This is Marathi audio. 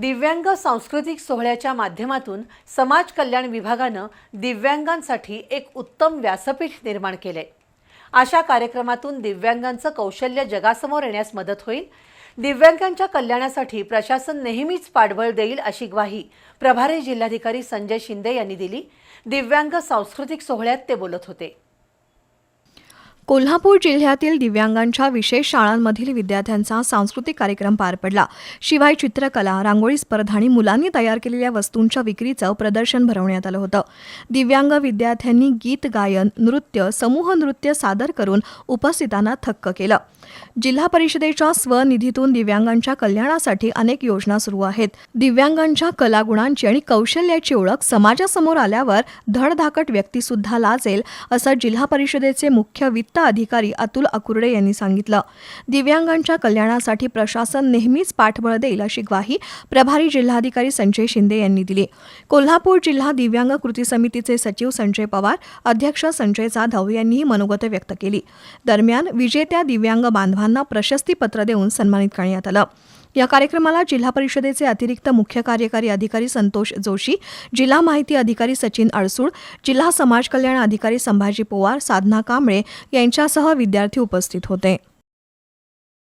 दिव्यांग सांस्कृतिक सोहळ्याच्या माध्यमातून समाज कल्याण विभागानं दिव्यांगांसाठी एक उत्तम व्यासपीठ निर्माण केले अशा कार्यक्रमातून दिव्यांगांचं कौशल्य जगासमोर येण्यास मदत होईल. दिव्यांगांच्या कल्याणासाठी प्रशासन नेहमीच पाठबळ देईल अशी ग्वाही प्रभारी जिल्हाधिकारी संजय शिंदे यांनी दिली. दिव्यांग सांस्कृतिक सोहळ्यात ते बोलत होते. कोल्हापूर जिल्ह्यातील दिव्यांगांच्या विशेष शाळांमधील विद्यार्थ्यांचा सांस्कृतिक कार्यक्रम पार पडला. शिवाय चित्रकला रांगोळी स्पर्धा आणि मुलांनी तयार केलेल्या वस्तूंच्या विक्रीचं प्रदर्शन भरवण्यात आलं होतं. दिव्यांग विद्यार्थ्यांनी गीत गायन नृत्य समूह नृत्य सादर करून उपस्थितांना थक्क केलं. जिल्हा परिषदेच्या स्वनिधीतून दिव्यांगांच्या कल्याणासाठी अनेक योजना सुरू आहेत. दिव्यांगांच्या कलागुणांची आणि कौशल्याची ओळख समाजासमोर आल्यावर धडधाकट व्यक्तीसुद्धा लाजेल असं जिल्हा परिषदेचे मुख्य वित्त अधिकारी अतुल अकुर्डे यांनी सांगितलं. दिव्यांगांच्या कल्याणासाठी प्रशासन नेहमीच पाठबळ देईल अशी ग्वाही प्रभारी जिल्हाधिकारी संजय शिंदे यांनी दिली. कोल्हापूर जिल्हा दिव्यांग कृती समितीचे सचिव संजय पवार अध्यक्ष संजय जाधव यांनीही मनोगत व्यक्त केली. दरम्यान विजेत्या दिव्यांग बांधवांना प्रशस्तीपत्र देऊन सन्मानित करण्यात आलं. या कार्यक्रमाला जिल्हा परिषदेचे अतिरिक्त मुख्य कार्यकारी अधिकारी संतोष जोशी जिल्हा माहिती अधिकारी सचिन अडसूळ जिल्हा समाज कल्याण अधिकारी संभाजी पोवार साधना कांबळे यांच्यासह विद्यार्थी उपस्थित होते.